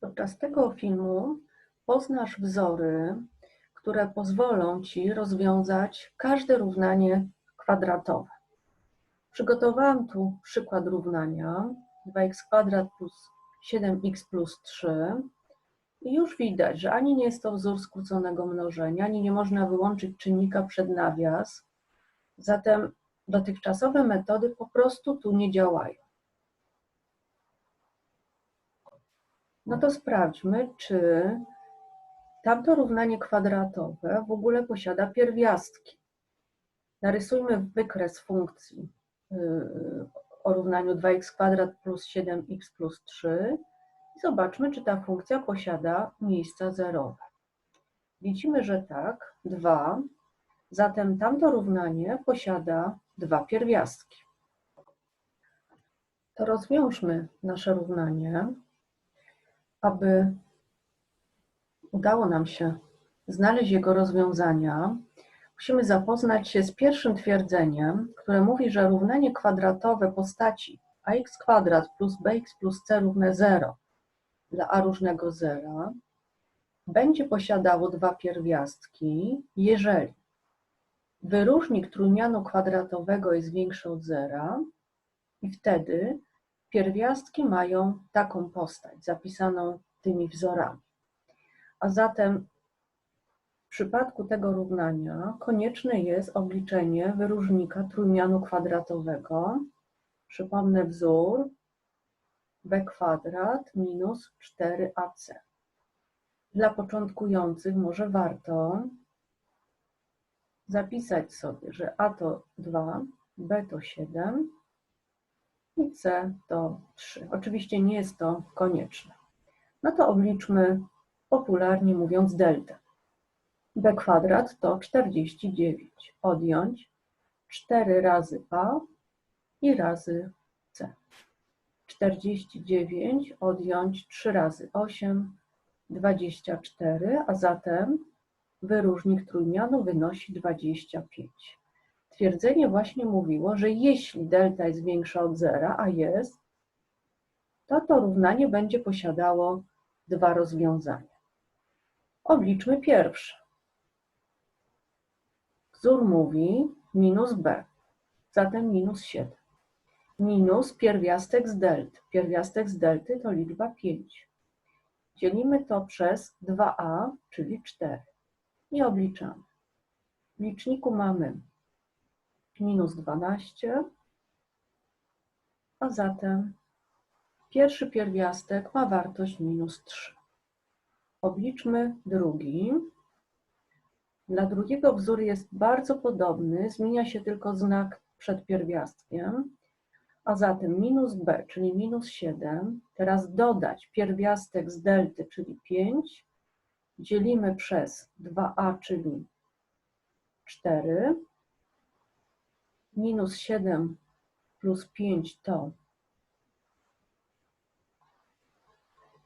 Podczas tego filmu poznasz wzory, które pozwolą Ci rozwiązać każde równanie kwadratowe. Przygotowałam tu przykład równania 2x plus 7x plus 3 i już widać, że ani nie jest to wzór skróconego mnożenia, ani nie można wyłączyć czynnika przed nawias. Zatem dotychczasowe metody po prostu tu nie działają. No to sprawdźmy, czy tamto równanie kwadratowe w ogóle posiada pierwiastki. Narysujmy wykres funkcji yy, o równaniu 2x plus 7x plus 3 i zobaczmy, czy ta funkcja posiada miejsca zerowe. Widzimy, że tak, 2, zatem tamto równanie posiada dwa pierwiastki. To rozwiążmy nasze równanie aby udało nam się znaleźć jego rozwiązania, musimy zapoznać się z pierwszym twierdzeniem, które mówi, że równanie kwadratowe postaci ax kwadrat plus bx plus c równe 0 dla a różnego zera będzie posiadało dwa pierwiastki, jeżeli wyróżnik trójmianu kwadratowego jest większy od zera i wtedy Pierwiastki mają taką postać, zapisaną tymi wzorami. A zatem w przypadku tego równania konieczne jest obliczenie wyróżnika trójmianu kwadratowego. Przypomnę wzór b kwadrat minus 4ac. Dla początkujących może warto zapisać sobie, że a to 2, b to 7, i C to 3. Oczywiście nie jest to konieczne. No to obliczmy popularnie mówiąc delta. b kwadrat to 49. Odjąć 4 razy a i razy c. 49 odjąć 3 razy 8, 24, a zatem wyróżnik trójmianu wynosi 25. Twierdzenie właśnie mówiło, że jeśli delta jest większa od zera, a jest, to to równanie będzie posiadało dwa rozwiązania. Obliczmy pierwsze. Wzór mówi minus b, zatem minus 7. Minus pierwiastek z delty. Pierwiastek z delty to liczba 5. Dzielimy to przez 2a, czyli 4. I obliczamy. W liczniku mamy minus 12, a zatem pierwszy pierwiastek ma wartość minus 3. Obliczmy drugi. Dla drugiego wzór jest bardzo podobny, zmienia się tylko znak przed pierwiastkiem, a zatem minus b, czyli minus 7, teraz dodać pierwiastek z delty, czyli 5, dzielimy przez 2a, czyli 4, minus 7 plus 5 to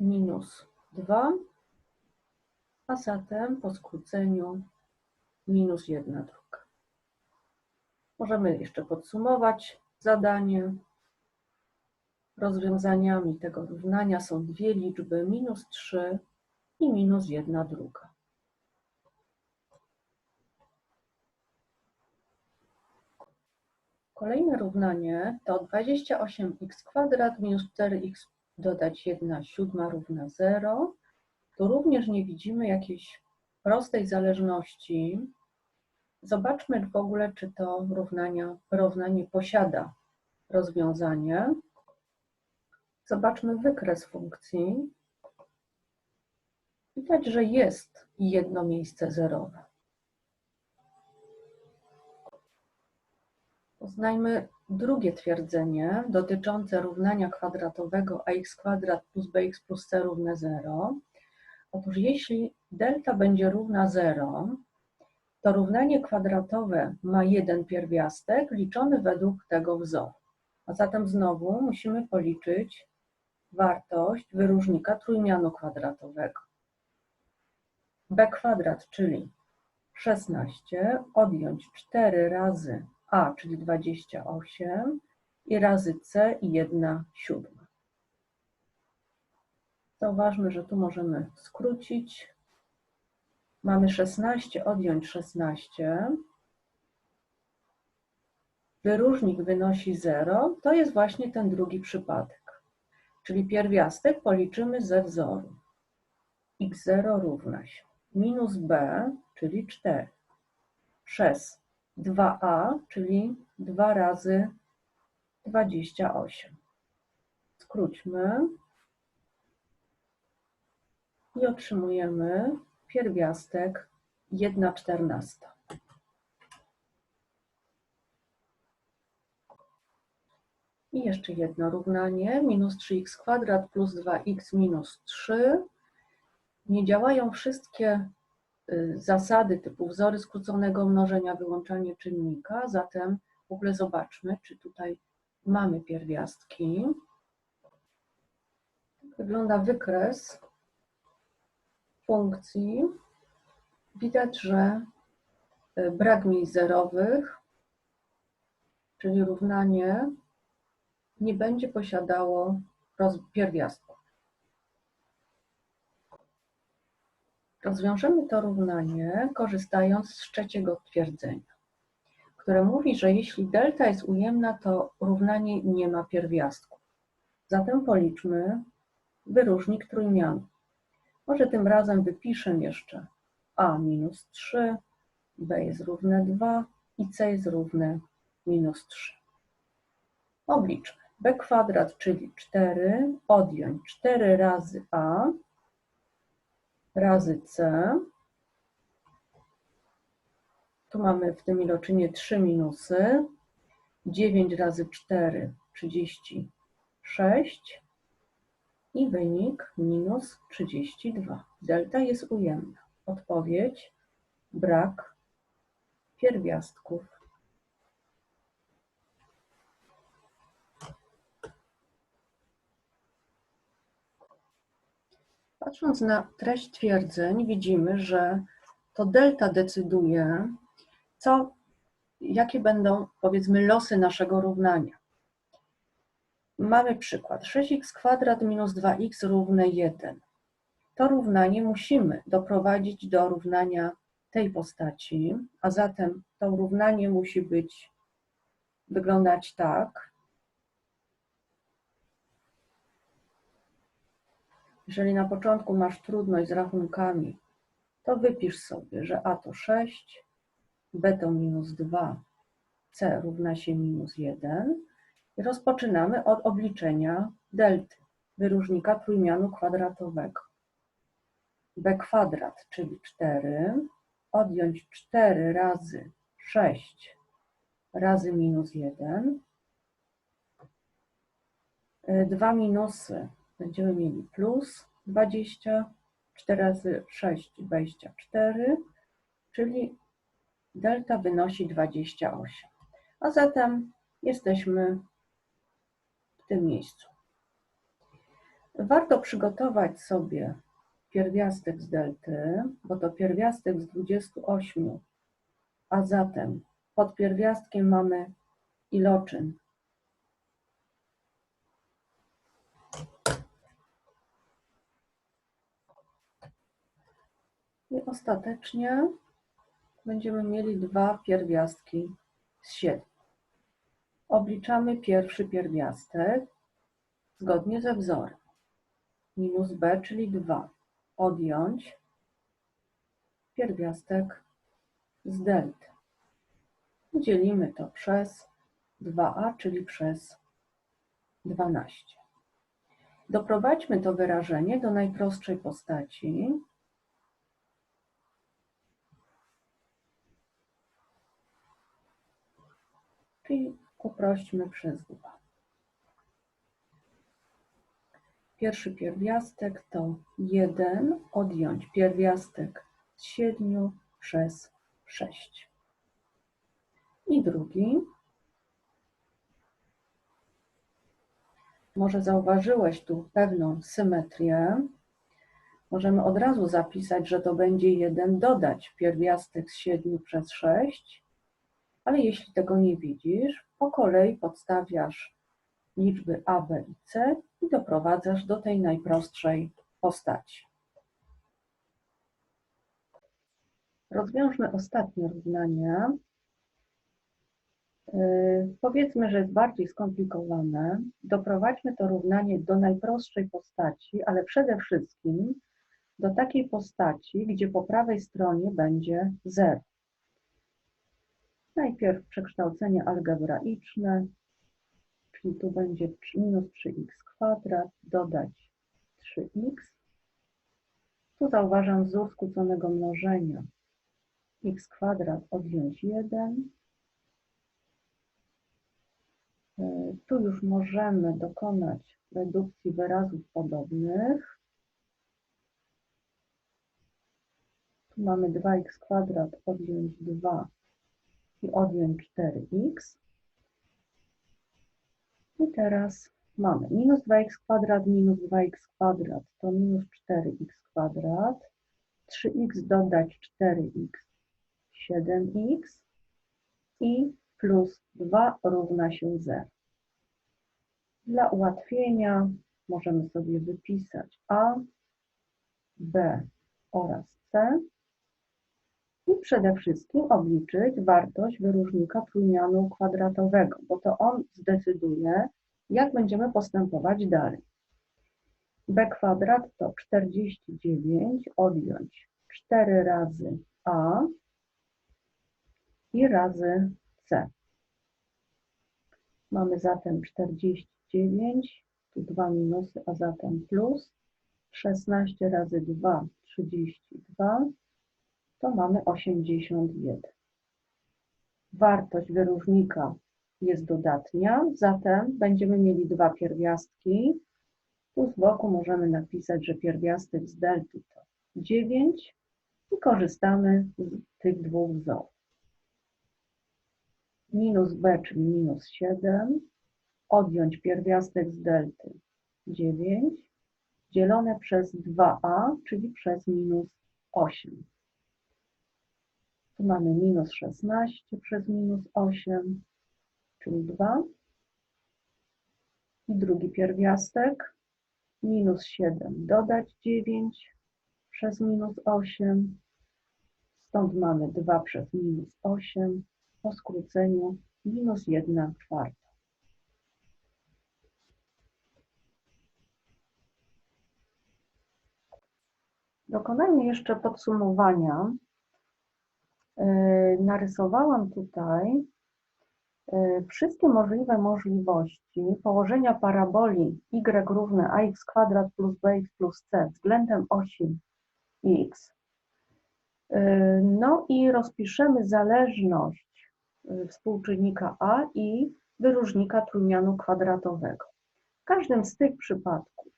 minus 2, a zatem po skróceniu minus 1 druga. Możemy jeszcze podsumować zadanie. Rozwiązaniami tego równania są dwie liczby minus 3 i minus 1 druga. Kolejne równanie to 28x kwadrat minus 4x dodać 1 siódma równa 0. Tu również nie widzimy jakiejś prostej zależności. Zobaczmy w ogóle, czy to równanie posiada rozwiązanie. Zobaczmy wykres funkcji. Widać, że jest jedno miejsce zerowe. Poznajmy drugie twierdzenie dotyczące równania kwadratowego ax kwadrat plus bx plus c równe 0. Otóż jeśli delta będzie równa 0, to równanie kwadratowe ma jeden pierwiastek liczony według tego wzoru. A zatem znowu musimy policzyć wartość wyróżnika trójmianu kwadratowego. b kwadrat, czyli 16, odjąć 4 razy a, czyli 28 i razy C i 1 siódma. Zauważmy, że tu możemy skrócić. Mamy 16, odjąć 16. Wyróżnik wynosi 0. To jest właśnie ten drugi przypadek. Czyli pierwiastek policzymy ze wzoru. x0 równa się minus b, czyli 4, przez 2a, czyli 2 razy 28. Skróćmy i otrzymujemy pierwiastek 1 czternasta. I jeszcze jedno równanie. Minus 3x kwadrat plus 2x minus 3. Nie działają wszystkie zasady typu wzory skróconego mnożenia, wyłączanie czynnika, zatem w ogóle zobaczmy, czy tutaj mamy pierwiastki. Wygląda wykres funkcji. Widać, że y, brak miejsc zerowych, czyli równanie nie będzie posiadało pierwiastków. Rozwiążemy to równanie korzystając z trzeciego twierdzenia, które mówi, że jeśli delta jest ujemna, to równanie nie ma pierwiastków. Zatem policzmy wyróżnik trójmianu. Może tym razem wypiszę jeszcze a minus 3, b jest równe 2 i c jest równe minus 3. Obliczmy b kwadrat, czyli 4, odjąć 4 razy a razy c. Tu mamy w tym iloczynie 3 minusy. 9 razy 4, 36 i wynik minus 32. Delta jest ujemna. Odpowiedź brak pierwiastków. Patrząc na treść twierdzeń, widzimy, że to delta decyduje, co, jakie będą, powiedzmy, losy naszego równania. Mamy przykład 6x kwadrat minus 2x równe 1. To równanie musimy doprowadzić do równania tej postaci, a zatem to równanie musi być, wyglądać tak, Jeżeli na początku masz trudność z rachunkami, to wypisz sobie, że A to 6, B to minus 2, C równa się minus 1. I rozpoczynamy od obliczenia delty, wyróżnika trójmianu kwadratowego. B kwadrat, czyli 4, odjąć 4 razy 6 razy minus 1. Dwa minusy będziemy mieli plus 20, 4 razy 6, 24, czyli delta wynosi 28. A zatem jesteśmy w tym miejscu. Warto przygotować sobie pierwiastek z delty, bo to pierwiastek z 28, a zatem pod pierwiastkiem mamy iloczyn I ostatecznie będziemy mieli dwa pierwiastki z 7. Obliczamy pierwszy pierwiastek zgodnie ze wzorem. Minus b, czyli 2. Odjąć pierwiastek z delty. Dzielimy to przez 2a, czyli przez 12. Doprowadźmy to wyrażenie do najprostszej postaci, czyli uprośćmy przez 2. Pierwszy pierwiastek to 1 odjąć pierwiastek z 7 przez 6. I drugi. Może zauważyłeś tu pewną symetrię. Możemy od razu zapisać, że to będzie 1 dodać pierwiastek z 7 przez 6 ale jeśli tego nie widzisz, po kolei podstawiasz liczby A, B i C i doprowadzasz do tej najprostszej postaci. Rozwiążmy ostatnie równanie. Yy, Powiedzmy, że jest bardziej skomplikowane. Doprowadźmy to równanie do najprostszej postaci, ale przede wszystkim do takiej postaci, gdzie po prawej stronie będzie 0. Najpierw przekształcenie algebraiczne, czyli tu będzie minus 3x kwadrat, dodać 3x. Tu zauważam wzór skróconego mnożenia. x kwadrat odjąć 1. E, Tu już możemy dokonać redukcji wyrazów podobnych. Tu mamy 2x kwadrat odjąć 2 i odjąć 4x. I teraz mamy minus 2x kwadrat minus 2x kwadrat to minus 4x kwadrat. 3x dodać 4x 7x i plus 2 równa się 0. Dla ułatwienia możemy sobie wypisać a, b oraz c i przede wszystkim obliczyć wartość wyróżnika trójmianu kwadratowego, bo to on zdecyduje, jak będziemy postępować dalej. b kwadrat to 49 odjąć 4 razy a i razy c. Mamy zatem 49, tu 2 minusy, a zatem plus. 16 razy 2, 32, to mamy 81. Wartość wyróżnika jest dodatnia, zatem będziemy mieli dwa pierwiastki. Tu z boku możemy napisać, że pierwiastek z delty to 9 i korzystamy z tych dwóch wzorów. Minus b, czyli minus 7, odjąć pierwiastek z delty 9, dzielone przez 2a, czyli przez minus 8. Tu mamy minus 16 przez minus 8, czyli 2. I drugi pierwiastek, minus 7 dodać 9 przez minus 8. Stąd mamy 2 przez minus 8, po skróceniu minus 1 czwarta. Dokonajmy jeszcze podsumowania. Yy, Narysowałam tutaj yy, wszystkie możliwe możliwości położenia paraboli y równe ax kwadrat plus bx plus c względem osi x. Yy, No i rozpiszemy zależność współczynnika a i wyróżnika trójmianu kwadratowego. W każdym z tych przypadków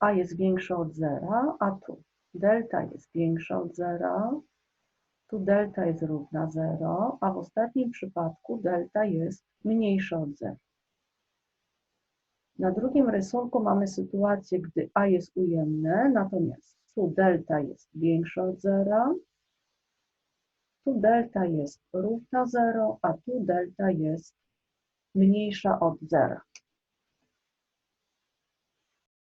a jest większe od zera, a tu delta jest większa od zera, tu delta jest równa 0, a w ostatnim przypadku delta jest mniejsza od 0. Na drugim rysunku mamy sytuację, gdy a jest ujemne, natomiast tu delta jest większa od 0, tu delta jest równa 0, a tu delta jest mniejsza od 0.